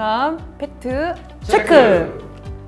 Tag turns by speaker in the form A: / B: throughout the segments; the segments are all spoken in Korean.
A: 췌장암 팩트 체크!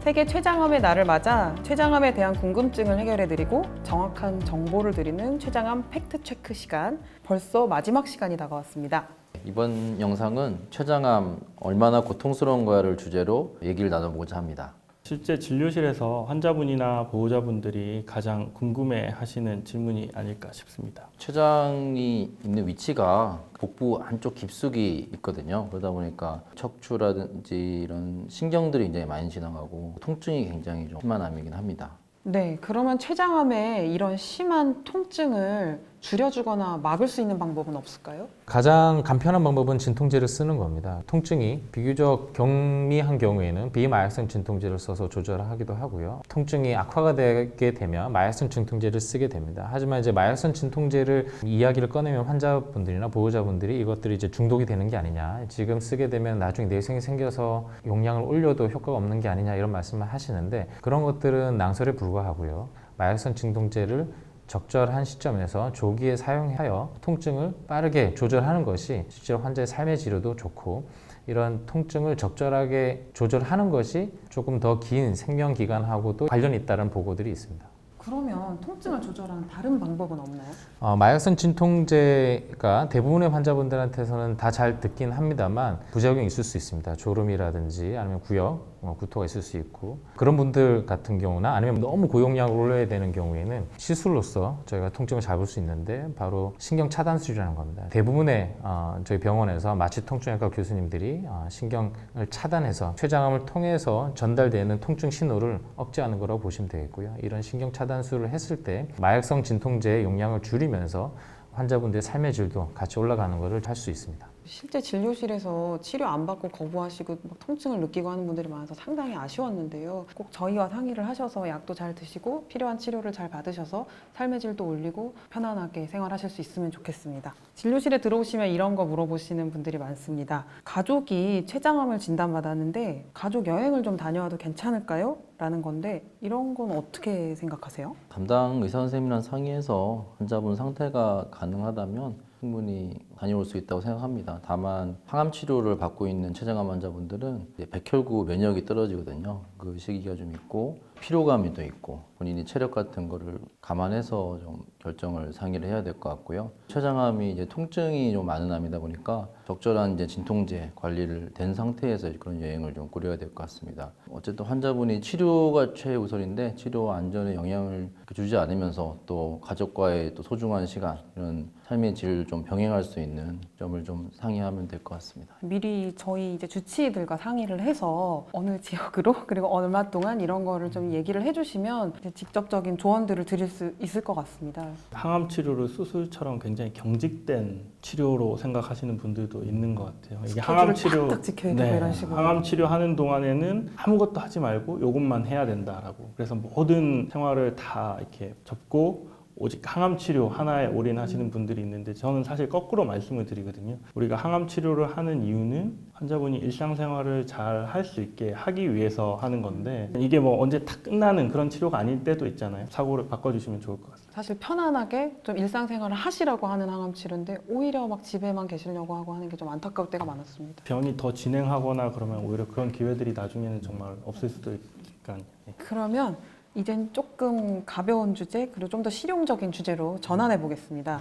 A: 세계 췌장암의 날을 맞아 췌장암에 대한 궁금증을 해결해드리고 정확한 정보를 드리는 췌장암 팩트 체크 시간 벌써 마지막 시간이 다가왔습니다.
B: 이번 영상은 췌장암 얼마나 고통스러운가를 주제로 얘기를 나눠보고자 합니다.
C: 실제 진료실에서 환자분이나 보호자분들이 가장 궁금해 하시는 질문이 아닐까 싶습니다.
B: 췌장이 있는 위치가 복부 한쪽 깊숙이 있거든요. 그러다 보니까 척추라든지 이런 신경들이 굉장히 많이 지나가고 통증이 굉장히 좀 심한 암이긴 합니다.
A: 네, 그러면 췌장암의 이런 심한 통증을 줄여주거나 막을 수 있는 방법은 없을까요?
D: 가장 간편한 방법은 진통제를 쓰는 겁니다. 통증이 비교적 경미한 경우에는 비마약성 진통제를 써서 조절하기도 하고요. 통증이 악화가 되게 되면 마약성 진통제를 쓰게 됩니다. 하지만 이제 마약성 진통제를 이야기를 꺼내면 환자분들이나 보호자분들이 이것들이 이제 중독이 되는 게 아니냐. 지금 쓰게 되면 나중에 내성이 생겨서 용량을 올려도 효과가 없는 게 아니냐 이런 말씀을 하시는데 그런 것들은 낭설에 불과하고요. 마약성 진통제를 적절한 시점에서 조기에 사용하여 통증을 빠르게 조절하는 것이 실제로 환자의 삶의 질에도 좋고 이런 통증을 적절하게 조절하는 것이 조금 더 긴 생명 기간하고도 관련이 있다는 보고들이 있습니다.
A: 그러면 통증을 조절하는 다른 방법은 없나요?
D: 어, 마약성 진통제가 대부분의 환자분들한테서는 다 잘 듣긴 합니다만 부작용이 있을 수 있습니다. 졸음이라든지 아니면 구역, 어, 구토가 있을 수 있고 그런 분들 같은 경우나 아니면 너무 고용량을 올려야 되는 경우에는 시술로서 저희가 통증을 잡을 수 있는데 바로 신경 차단술이라는 겁니다. 대부분의 어, 저희 병원에서 마취 통증외과 교수님들이 어, 신경을 차단해서 췌장암을 통해서 전달되는 통증 신호를 억제하는 거라고 보시면 되겠고요. 이런 신경 차단술을 했을 때 마약성 진통제의 용량을 줄이면서 환자분들의 삶의 질도 같이 올라가는 것을 할 수 있습니다.
A: 실제 진료실에서 치료 안 받고 거부하시고 막 통증을 느끼고 하는 분들이 많아서 상당히 아쉬웠는데요. 꼭 저희와 상의를 하셔서 약도 잘 드시고 필요한 치료를 잘 받으셔서 삶의 질도 올리고 편안하게 생활하실 수 있으면 좋겠습니다. 진료실에 들어오시면 이런 거 물어보시는 분들이 많습니다. 가족이 췌장암을 진단받았는데 가족 여행을 좀 다녀와도 괜찮을까요? 라는 건데 이런 건 어떻게 생각하세요?
B: 담당 의사 선생님이랑 상의해서 환자분 상태가 가능하다면 충분히 다녀올 수 있다고 생각합니다. 다만 항암 치료를 받고 있는 췌장암 환자분들은 백혈구 면역이 떨어지거든요. 그 시기가 좀 있고 피로감이 또 있고 본인이 체력 같은 거를 감안해서 좀 결정을 상의를 해야 될 것 같고요. 췌장암이 이제 통증이 좀 많은 암이다 보니까 적절한 이제 진통제 관리를 된 상태에서 그런 여행을 좀 꾸려야 될 것 같습니다. 어쨌든 환자분이 치료가 최우선인데 치료 안전에 영향을 주지 않으면서 또 가족과의 또 소중한 시간 이런 삶의 질을 좀 병행할 수 있는 점을 좀 상의하면 될 것 같습니다.
A: 미리 저희 이제 주치의들과 상의를 해서 어느 지역으로 그리고 얼마 동안 이런 거를 좀 얘기를 해주시면 이제 직접적인 조언들을 드릴 수 있을 것 같습니다.
C: 항암 치료를 수술처럼 굉장히 경직된 치료로 생각하시는 분들도 있는 것 같아요. 이게 항암 치료
A: 딱 지켜야 되고 이런 식으로.
C: 항암 치료하는 동안에는 아무것도 하지 말고 이것만 해야 된다라고. 그래서 모든 생활을 다 이렇게 접고 오직 항암 치료 하나에 올인하시는 분들이 있는데 저는 사실 거꾸로 말씀을 드리거든요. 우리가 항암 치료를 하는 이유는 환자분이 일상생활을 잘 할 수 있게 하기 위해서 하는 건데 이게 뭐 언제 다 끝나는 그런 치료가 아닐 때도 있잖아요. 사고를 바꿔주시면 좋을 것 같습니다.
A: 사실 편안하게 좀 일상생활을 하시라고 하는 항암 치료인데 오히려 막 집에만 계시려고 하고 하는 게 좀 안타까울 때가 많았습니다.
C: 병이 더 진행하거나 그러면 오히려 그런 기회들이 나중에는 정말 없을 수도 있으니까. 예.
A: 그러면 이젠 조금 가벼운 주제 그리고 좀 더 실용적인 주제로 전환해 보겠습니다.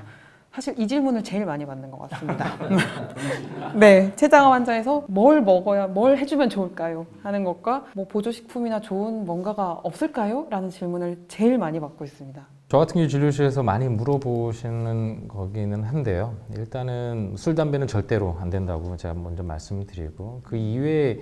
A: 사실 이 질문을 제일 많이 받는 것 같습니다. 네, 췌장암 환자에서 뭘 먹어야 뭘 해주면 좋을까요? 하는 것과 뭐 보조식품이나 좋은 뭔가가 없을까요? 라는 질문을 제일 많이 받고 있습니다.
D: 저 같은 경우 진료실에서 많이 물어보시는 거기는 한데요. 일단은 술, 담배는 절대로 안 된다고 제가 먼저 말씀을 드리고 그 이외에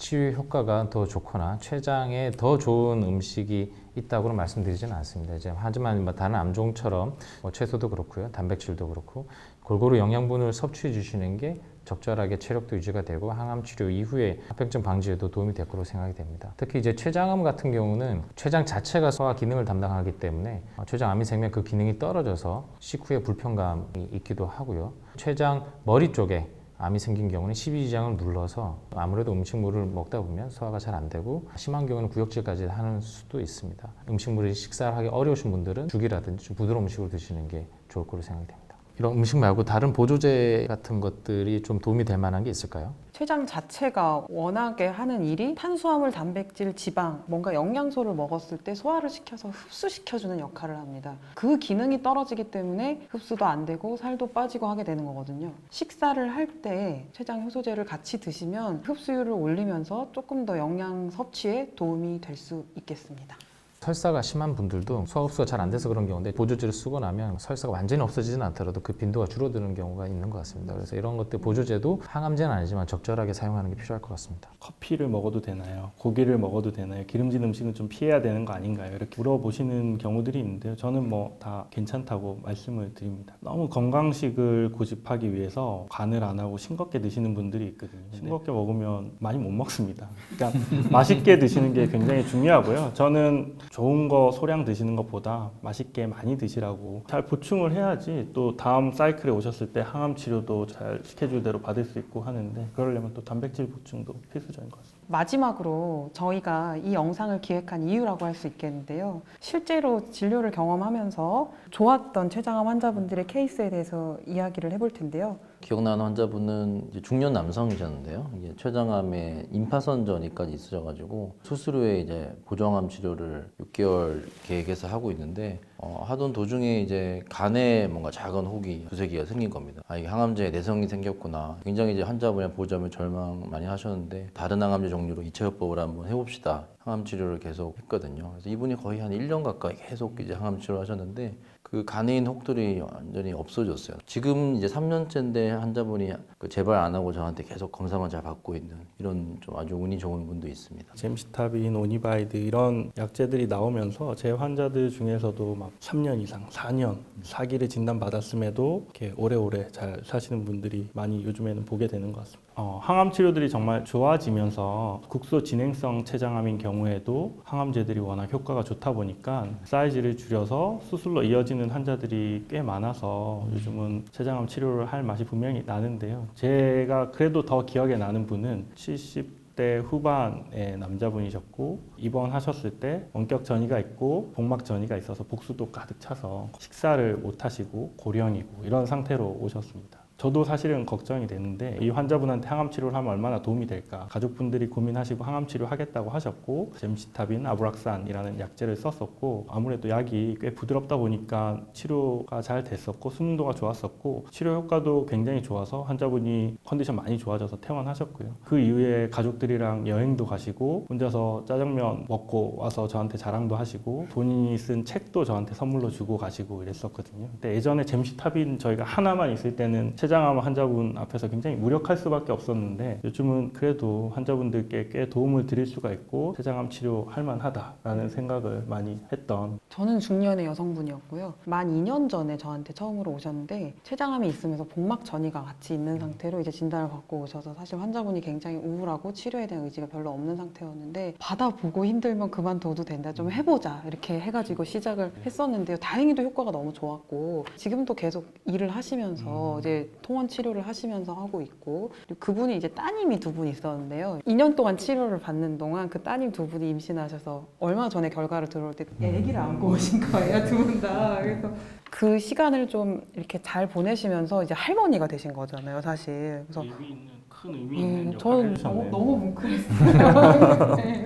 D: 치유 효과가 더 좋거나 췌장에 더 좋은 음식이 있다고는 말씀드리지는 않습니다. 이제 하지만 뭐 다른 암종처럼 뭐 채소도 그렇고요, 단백질도 그렇고 골고루 영양분을 섭취해 주시는 게 적절하게 체력도 유지가 되고 항암 치료 이후에 합병증 방지에도 도움이 될 거로 생각이 됩니다. 특히 이제 췌장암 같은 경우는 췌장 자체가 소화 기능을 담당하기 때문에 어, 췌장암이 생기면 그 기능이 떨어져서 식후에 불편감이 있기도 하고요. 췌장 머리 쪽에 암이 생긴 경우는 십이지장을 눌러서 아무래도 음식물을 먹다 보면 소화가 잘 안 되고 심한 경우는 구역질까지 하는 수도 있습니다. 음식물이 식사를 하기 어려우신 분들은 죽이라든지 좀 부드러운 음식을 드시는 게 좋을 거로 생각이 됩니다. 이런 음식 말고 다른 보조제 같은 것들이 좀 도움이 될 만한 게 있을까요?
A: 췌장 자체가 워낙에 하는 일이 탄수화물, 단백질, 지방, 뭔가 영양소를 먹었을 때 소화를 시켜서 흡수시켜주는 역할을 합니다. 그 기능이 떨어지기 때문에 흡수도 안 되고 살도 빠지고 하게 되는 거거든요. 식사를 할 때 췌장 효소제를 같이 드시면 흡수율을 올리면서 조금 더 영양 섭취에 도움이 될 수 있겠습니다.
D: 설사가 심한 분들도 소화 흡수가 잘 안 돼서 그런 경우인데 보조제를 쓰고 나면 설사가 완전히 없어지진 않더라도 그 빈도가 줄어드는 경우가 있는 것 같습니다. 그래서 이런 것들 보조제도 항암제는 아니지만 적절하게 사용하는 게 필요할 것 같습니다.
C: 커피를 먹어도 되나요? 고기를 먹어도 되나요? 기름진 음식은 좀 피해야 되는 거 아닌가요? 이렇게 물어보시는 경우들이 있는데요. 저는 뭐 다 괜찮다고 말씀을 드립니다. 너무 건강식을 고집하기 위해서 간을 안 하고 싱겁게 드시는 분들이 있거든요. 싱겁게 먹으면 많이 못 먹습니다. 그러니까 맛있게 드시는 게 굉장히 중요하고요. 저는 좋은 거 소량 드시는 것보다 맛있게 많이 드시라고 잘 보충을 해야지 또 다음 사이클에 오셨을 때 항암 치료도 잘 스케줄대로 받을 수 있고 하는데 그러려면 또 단백질 보충도 필수적인 것 같습니다.
A: 마지막으로 저희가 이 영상을 기획한 이유라고 할 수 있겠는데요. 실제로 진료를 경험하면서 좋았던 췌장암 환자분들의 케이스에 대해서 이야기를 해볼 텐데요.
B: 기억나는 환자분은 중년 남성이셨는데요. 이게 췌장암에 임파선 전이까지 있으셔가지고 수술 후에 이제 보정암 치료를 6개월 계획해서 하고 있는데 어, 하던 도중에 이제 간에 뭔가 작은 혹이 두세 개가 생긴 겁니다. 아 이게 항암제에 내성이 생겼구나. 굉장히 이제 환자분이 보자면 절망 많이 하셨는데 다른 항암제 종류로 이체요법을 한번 해봅시다. 항암 치료를 계속 했거든요. 그래서 이분이 거의 한 1년 가까이 계속 이제 항암 치료를 하셨는데 그 있는 혹들이 완전히 없어졌어요. 지금 이제 3년째인데 환자분이 그 재발 안 하고 저한테 계속 검사만 잘 받고 있는 이런 좀 아주 운이 좋은 분도 있습니다.
C: 젬시타빈, 오니바이드 이런 약제들이 나오면서 제 환자들 중에서도 막 3년 이상, 4년 사기를 진단받았음에도 이렇게 오래오래 잘 사시는 분들이 많이 요즘에는 보게 되는 것 같습니다. 어, 항암 치료들이 정말 좋아지면서 국소 진행성 췌장암인 경우에도 항암제들이 워낙 효과가 좋다 보니까 사이즈를 줄여서 수술로 이어지는 환자들이 꽤 많아서 요즘은 췌장암 치료를 할 맛이 분명히 나는데요. 제가 그래도 더 기억에 나는 분은 70대 후반의 남자분이셨고 입원하셨을 때 원격 전이가 있고 복막 전이가 있어서 복수도 가득 차서 식사를 못 하시고 고령이고 이런 상태로 오셨습니다. 저도 사실은 걱정이 되는데 이 환자분한테 항암 치료를 하면 얼마나 도움이 될까 가족분들이 고민하시고 항암 치료 하겠다고 하셨고 젬시타빈, 아브락산이라는 약제를 썼었고 아무래도 약이 꽤 부드럽다 보니까 치료가 잘 됐었고 수능도가 좋았었고 치료 효과도 굉장히 좋아서 환자분이 컨디션 많이 좋아져서 퇴원하셨고요. 그 이후에 가족들이랑 여행도 가시고 혼자서 짜장면 먹고 와서 저한테 자랑도 하시고 본인이 쓴 책도 저한테 선물로 주고 가시고 이랬었거든요. 근데 예전에 젬시타빈 저희가 하나만 있을 때는 췌장암 환자분 앞에서 굉장히 무력할 수밖에 없었는데 요즘은 그래도 환자분들께 꽤 도움을 드릴 수가 있고 췌장암 치료 할 만하다라는 생각을 많이 했던
A: 저는 중년의 여성분이었고요. 만 2년 전에 저한테 처음으로 오셨는데 췌장암이 있으면서 복막 전이가 같이 있는 상태로 이제 진단을 받고 오셔서 사실 환자분이 굉장히 우울하고 치료에 대한 의지가 별로 없는 상태였는데 받아보고 힘들면 그만둬도 된다. 좀 해보자. 이렇게 해가지고 시작을 했었는데요. 다행히도 효과가 너무 좋았고 지금도 계속 일을 하시면서 이제 통원 치료를 하시면서 하고 있고 그분이 이제 따님이 두 분 있었는데요. 2년 동안 치료를 받는 동안 그 따님 두 분이 임신하셔서 얼마 전에 결과를 들어올 때 아기를 안고 오신 거예요, 두 분 다. 그래서 그 시간을 좀 이렇게 잘 보내시면서 이제 할머니가 되신 거잖아요, 사실. 그래서
C: 의미 있는 큰 의미
A: 음, 저는 너무, 너무 뭉클했어요. 네.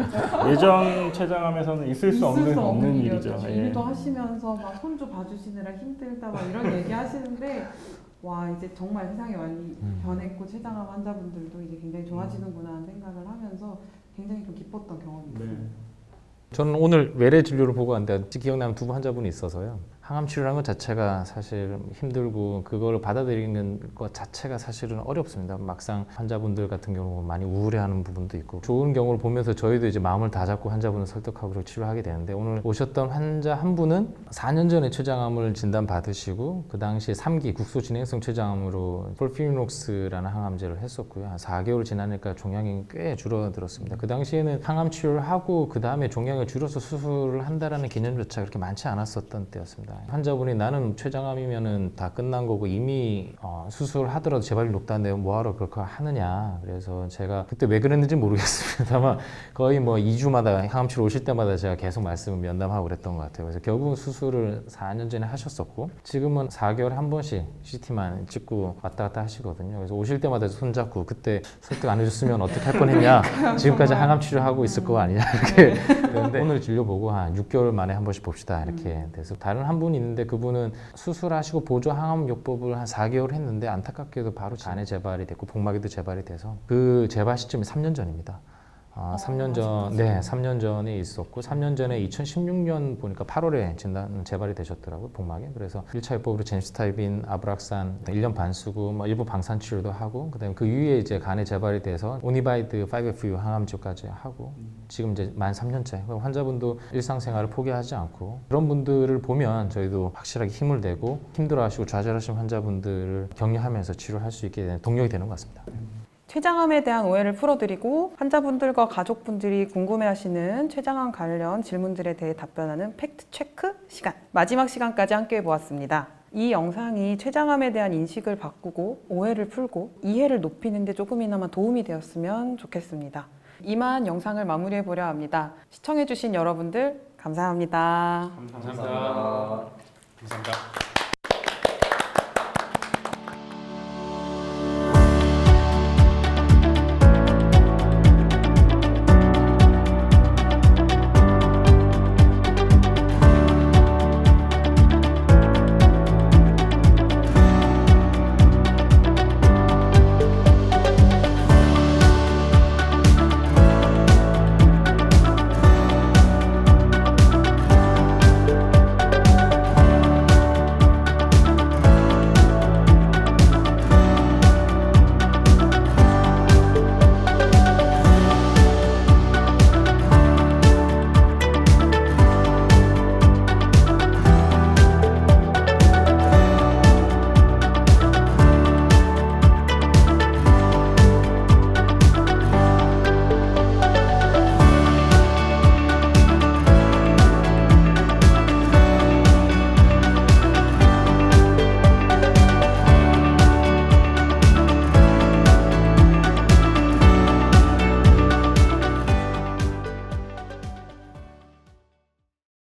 C: 예전 췌장암에서는 있을 수 없는 없는 일이죠. 예.
A: 일도 하시면서 막 손주 봐주시느라 힘들다 막 이런 얘기 하시는데 와 이제 정말 세상이 많이
D: 음.
A: 변했고 췌장암 환자분들도 이제 굉장히 좋아지는구나 하는 생각을 하면서 굉장히 좀 기뻤던 경험이었어요.
C: 네.
D: 저는 오늘 외래 진료를 보고 왔는데 기억나는 두 환자분이 있어서요. 항암 치료라는 것 자체가 사실 힘들고 그걸 받아들이는 것 자체가 사실은 어렵습니다. 막상 환자분들 같은 경우 많이 우울해하는 부분도 있고 좋은 경우를 보면서 저희도 이제 마음을 다 잡고 환자분을 설득하고 치료하게 되는데 오늘 오셨던 환자 한 분은 4년 전에 췌장암을 진단 받으시고 그 당시에 3기 국소 진행성 췌장암으로 폴피미녹스라는 항암제를 했었고요. 한 4개월 지나니까 종양이 꽤 줄어들었습니다. 그 당시에는 항암 치료를 하고 그 다음에 종양을 줄여서 수술을 한다라는 개념조차 그렇게 많지 않았었던 때였습니다. 있습니다. 환자분이 나는 췌장암이면은 다 끝난 거고 이미 어, 수술하더라도 재발이 높다는데 뭐하러 그렇게 하느냐. 그래서 제가 그때 왜 그랬는지 모르겠습니다만 거의 뭐 2주마다 항암치료 오실 때마다 제가 계속 말씀을 면담하고 그랬던 것 같아요. 그래서 결국은 수술을 4년 전에 하셨었고 지금은 4개월에 한 번씩 CT만 찍고 왔다 갔다 하시거든요. 그래서 오실 때마다 손잡고 그때 설득 안 해줬으면 어떻게 할 뻔했냐. 지금까지 항암 치료하고 있을 거 아니냐 이렇게 그런데 오늘 진료 보고 한 6개월 만에 한 번씩 봅시다 이렇게 돼서 다른 한 분이 있는데 그분은 수술하시고 보조 항암 요법을 한 4개월 했는데 안타깝게도 바로 간에 재발이 됐고 복막에도 재발이 돼서 그 재발 시점이 3년 전입니다. 아, 3년 전, 네, 3년 전에 있었고, 3년 전에 2016년 보니까 8월에 진단 재발이 되셨더라고요, 복막에. 그래서 1차 요법으로 젠시타이빈, 아브락산 1년 반 쓰고, 뭐 일부 방사선 치료도 하고, 그 다음에 그 이후에 이제 간에 재발이 돼서 오니바이드 5FU 항암치료까지 하고, 지금 이제 만 3년째. 환자분도 일상생활을 포기하지 않고, 그런 분들을 보면 저희도 확실하게 힘을 내고, 힘들어하시고 좌절하시는 환자분들을 격려하면서 치료할 수 있게 되는 동력이 되는 것 같습니다.
A: 췌장암에 대한 오해를 풀어드리고 환자분들과 가족분들이 궁금해하시는 췌장암 관련 질문들에 대해 답변하는 팩트 체크 시간 마지막 시간까지 함께 보았습니다. 이 영상이 췌장암에 대한 인식을 바꾸고 오해를 풀고 이해를 높이는 데 조금이나마 도움이 되었으면 좋겠습니다. 이만 영상을 마무리해 보려 합니다. 시청해 주신 여러분들 감사합니다.
C: 감사합니다. 감사합니다.